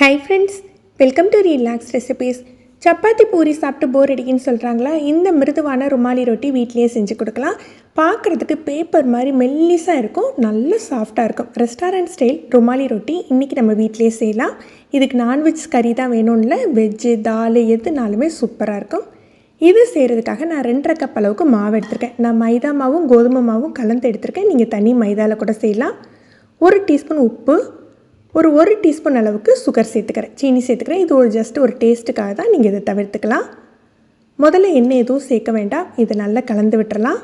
Hi friends welcome to relax recipes chapati puri சாப்பிட்டு bore அடிக்குன்னு சொல்கிறாங்களா இந்த மிருதுவான ருமாலி ரொட்டி வீட்லேயே செஞ்சு கொடுக்கலாம். பார்க்குறதுக்கு பேப்பர் மாதிரி மெல்லிஸாக இருக்கும் நல்ல சாஃப்டாக இருக்கும். ரெஸ்டாரண்ட் ஸ்டைல் ருமாலி ரொட்டி இன்றைக்கி நம்ம வீட்லேயே செய்யலாம். இதுக்கு நான்வெஜ் கறி தான் வேணும்ல? வெஜ்ஜு தால் எதுனாலுமே சூப்பராக இருக்கும். இது செய்கிறதுக்காக நான் ரெண்டரை கப் அளவுக்கு மாவு எடுத்திருக்கேன். நான் மைதா மாவும் கோதுமை மாவும் கலந்து எடுத்திருக்கேன். நீங்கள் தனி மைதாவில் கூட செய்யலாம். ஒரு டீஸ்பூன் உப்பு ஒரு ஒரு டீஸ்பூன் அளவுக்கு சுகர் சேர்த்துக்கிறேன். சீனி சேர்த்துக்கிறேன். இது ஒரு ஜஸ்ட் ஒரு டேஸ்ட்டுக்காக தான் நீங்கள் இதை தவிர்த்துக்கலாம். முதல்ல எண்ணெய் எதுவும் சேர்க்க வேண்டாம். இதை நல்லா கலந்து விட்டுறலாம்.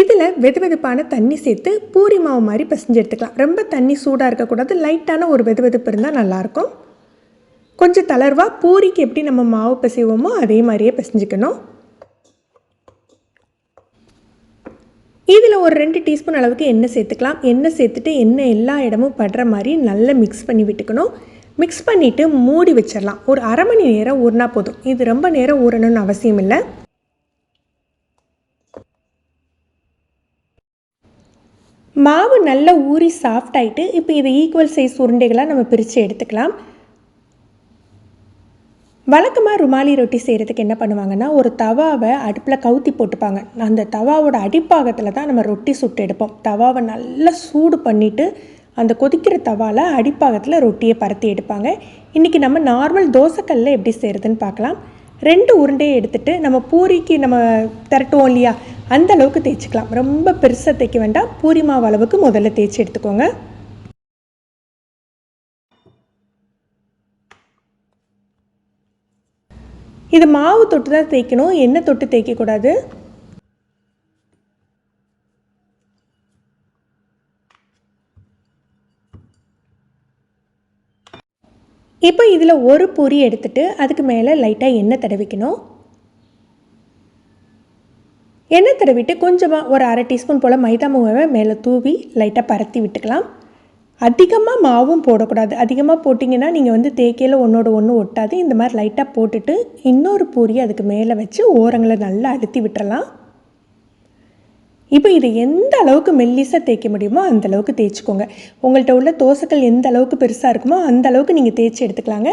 இதில் வெது வெதுப்பான தண்ணி சேர்த்து பூரி மாவு மாதிரி பிசைஞ்சு எடுத்துக்கலாம். ரொம்ப தண்ணி சூடாக இருக்கக்கூடாது. லைட்டான ஒரு வெது வெதுப்பு இருந்தால் நல்லாயிருக்கும். கொஞ்சம் தளர்வாக பூரிக்கு எப்படி நம்ம மாவு பிசைவோமோ அதே மாதிரியே பிசைஞ்சுக்கணும். இதில் ஒரு ரெண்டு டீஸ்பூன் அளவுக்கு எண்ணெய் சேர்த்துக்கலாம். எண்ணெய் சேர்த்துட்டு எண்ணெய் எல்லா இடமும் படுற மாதிரி நல்லா மிக்ஸ் பண்ணி விட்டுக்கணும். மிக்ஸ் பண்ணிவிட்டு மூடி வச்சிடலாம். ஒரு அரை மணி நேரம் ஊறினா போதும். இது ரொம்ப நேரம் ஊறணும்னு அவசியம் இல்லை. மாவு நல்லா ஊறி சாஃப்ட் ஆகிட்டு இப்போ இது ஈக்குவல் சைஸ் உருண்டைகளாக நம்ம பிரித்து எடுத்துக்கலாம். வழக்கமாக ருமாலி ரொட்டி செய்கிறதுக்கு என்ன பண்ணுவாங்கன்னா ஒரு தவாவை அடுப்பில் கவுத்தி போட்டுப்பாங்க. அந்த தவாவோட அடிப்பாகத்தில் தான் நம்ம ரொட்டி சுட்டு எடுப்போம். தவாவை நல்லா சூடு பண்ணிவிட்டு அந்த கொதிக்கிற தவாவில் அடிப்பாகத்தில் ரொட்டியை பரத்தி எடுப்பாங்க. இன்றைக்கி நம்ம நார்மல் தோசைக்கல்லில் எப்படி செய்கிறதுன்னு பார்க்கலாம். ரெண்டு உருண்டையை எடுத்துகிட்டு நம்ம பூரிக்கு நம்ம திரட்டுவோம் இல்லையா அந்த அளவுக்கு தேய்ச்சிக்கலாம். ரொம்ப பெருசாக தேய்க்க வேண்டாம். பூரி மாவு அளவுக்கு முதல்ல தேய்ச்சி எடுத்துக்கோங்க. இது மாவு தொட்டு தான் தேய்க்கணும். எண்ணெய் தொட்டு தேய்க்கக்கூடாது. இப்போ இதில் ஒரு பொரி எடுத்துட்டு அதுக்கு மேலே லைட்டாக எண்ணெய் தடவிக்கணும். எண்ணெய் தடவிட்டு கொஞ்சமாக ஒரு அரை டீஸ்பூன் போல் மைதா மாவை மேலே தூவி லைட்டாக பரத்தி விட்டுக்கலாம். அதிகமாக மாவும் போடக்கூடாது. அதிகமாக போட்டிங்கன்னா நீங்கள் வந்து தேக்கையில் ஒன்றோட ஒன்று ஒட்டாது. இந்த மாதிரி லைட்டாக போட்டுட்டு இன்னொரு பூரி அதுக்கு மேலே வச்சு ஓரங்களை நல்லா அழுத்தி விட்டுறலாம். இப்போ இது எந்த அளவுக்கு மெல்லிசாக தேய்க்க முடியுமோ அந்த அளவுக்கு தேய்ச்சிக்கோங்க. உங்கள்கிட்ட உள்ள தோசைகள் எந்த அளவுக்கு பெருசாக இருக்குமோ அந்த அளவுக்கு நீங்கள் தேய்ச்சி எடுத்துக்கலாங்க.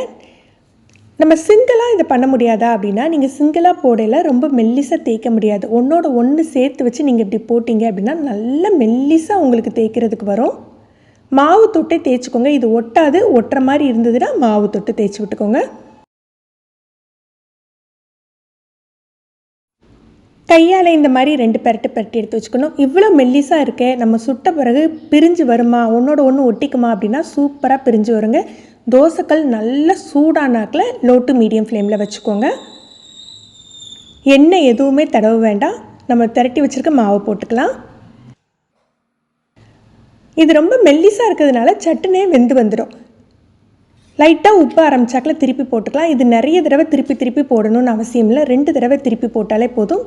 நம்ம சிங்கிளாக இதை பண்ண முடியாதா அப்படின்னா நீங்கள் சிங்கிளாக போடையில் ரொம்ப மெல்லிசாக தேய்க்க முடியாது. ஒன்றோட ஒன்று சேர்த்து வச்சு நீங்கள் இப்படி போட்டிங்க அப்படின்னா நல்ல மெல்லிசாக உங்களுக்கு தேய்க்கிறதுக்கு வரும். மாவு தொட்டே தேய்ச்சிக்கோங்க. இது ஒட்டாது ஒட்டுற மாதிரி இருந்ததுன்னா மாவு தொட்டு தேய்ச்சி விட்டுக்கோங்க. கையால் இந்த மாதிரி ரெண்டு பெரட்டு பெரட்டி எடுத்து வச்சுக்கணும். இவ்வளோ மெல்லிஸாக இருக்கே நம்ம சுட்ட பிறகு பிரிஞ்சு வருமா? ஒன்றோட ஒன்று ஒட்டிக்குமா அப்படின்னா சூப்பராக பிரிஞ்சு வருங்க. தோசைக்கல் நல்ல சூடானாக்கில் லோ டு மீடியம் ஃப்ளேமில் வச்சுக்கோங்க. எண்ணெய் எதுவுமே தடவ வேண்டாம். நம்ம திரட்டி வச்சுருக்க மாவு போட்டுக்கலாம். இது ரொம்ப மெல்லிஸாக இருக்கிறதுனால சட்டுனே வெந்து வந்துடும் லைட்டாக உப்பு ஆரம்பிச்சாக்கில் திருப்பி போட்டுக்கலாம். இது நிறைய தடவை திருப்பி திருப்பி போடணும்னு அவசியம் இல்லை. ரெண்டு தடவை திருப்பி போட்டாலே போதும்.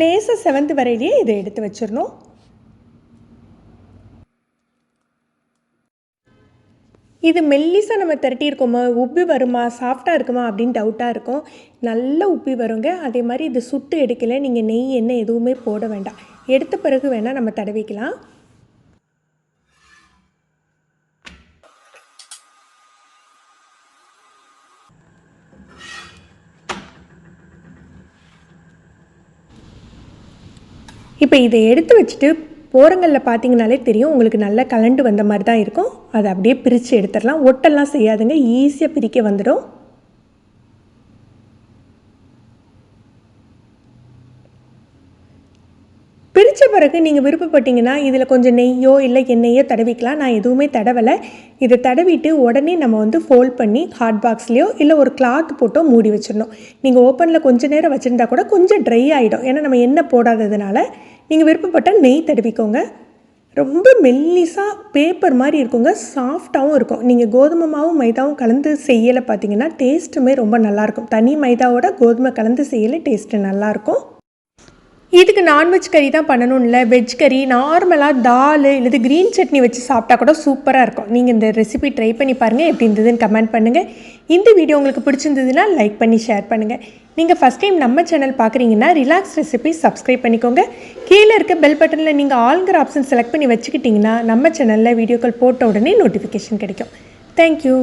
லேசாக செவன்த் வரையிலேயே இதை எடுத்து வச்சிடணும். இது மெல்லிசாக நம்ம திரட்டியிருக்கோமா? உப்பி வருமா? சாஃப்டாக இருக்குமா? அப்படின்னு டவுட்டாக இருக்கும். நல்லா உப்பி வருங்க. அதே மாதிரி இது சுட்டு எடுக்கல. நீங்கள் நெய் எண்ணெய் எதுவுமே போட வேண்டாம். எடுத்த பிறகு வேணால் நம்ம தடவிக்கலாம். இப்போ இதை எடுத்து வச்சுட்டு ஓரங்களில் பார்த்தீங்கனாலே தெரியும் உங்களுக்கு நல்லா கலண்டு வந்த மாதிரி தான் இருக்கும். அதை அப்படியே பிரித்து எடுத்துடலாம். ஒட்டெல்லாம் செய்யாதுங்க. ஈஸியாக பிரிக்க வந்துடும். பிரித்த பிறகு நீங்கள் விருப்பப்பட்டீங்கன்னா இதில் கொஞ்சம் நெய்யோ இல்லை எண்ணெயோ தடவிக்கலாம். நான் எதுவுமே தடவலை. இதை தடவிட்டு உடனே நம்ம வந்து ஃபோல்ட் பண்ணி ஹாட் பாக்ஸ்லேயோ இல்லை ஒரு கிளாத் போட்டோ மூடி வச்சிடணும். நீங்கள் ஓப்பனில் கொஞ்சம் நேரம் வச்சுருந்தா கூட கொஞ்சம் ட்ரை ஆகிடும் ஏன்னா நம்ம எண்ணெய் போடாததுனால நீங்கள் விருப்பப்பட்டால் நெய் தடவிக்கோங்க. ரொம்ப மெல்லிஸாக பேப்பர் மாதிரி இருக்குங்க. சாஃப்டாகவும் இருக்கும். நீங்கள் கோதுமை மாவும் மைதாவும் கலந்து செய்யலை பார்த்தீங்கன்னா டேஸ்ட்டுமே ரொம்ப நல்லாயிருக்கும் தனி மைதாவோட கோதுமை கலந்து செய்யலை டேஸ்ட்டு நல்லாயிருக்கும் இதுக்கு நான்வெஜ் கறி தான் பண்ணணும் இல்லை வெஜ் கறி நார்மலாக தால் இல்லது க்ரீன் சட்னி வச்சு சாப்பிட்டா கூட சூப்பராக இருக்கும். நீங்கள் இந்த ரெசிபி ட்ரை பண்ணி பாருங்கள் எப்படி இருந்ததுன்னு கமெண்ட் பண்ணுங்கள் இந்த வீடியோ உங்களுக்கு பிடிச்சிருந்ததுன்னா லைக் பண்ணி ஷேர் பண்ணுங்கள் நீங்கள் ஃபஸ்ட் டைம் நம்ம சேனல் பார்க்குறீங்கன்னா ரிலாக்ஸ் ரெசிபி சப்ஸ்கிரைப் பண்ணிக்கோங்க. கீழே இருக்க பெல் பட்டனில் நீங்கள் ஆளுங்கிற ஆப்ஷன் செலக்ட் பண்ணி வச்சுக்கிட்டிங்கன்னா நம்ம சேனலில் வீடியோக்கள் போட்ட உடனே நோட்டிஃபிகேஷன் கிடைக்கும். தேங்க்யூ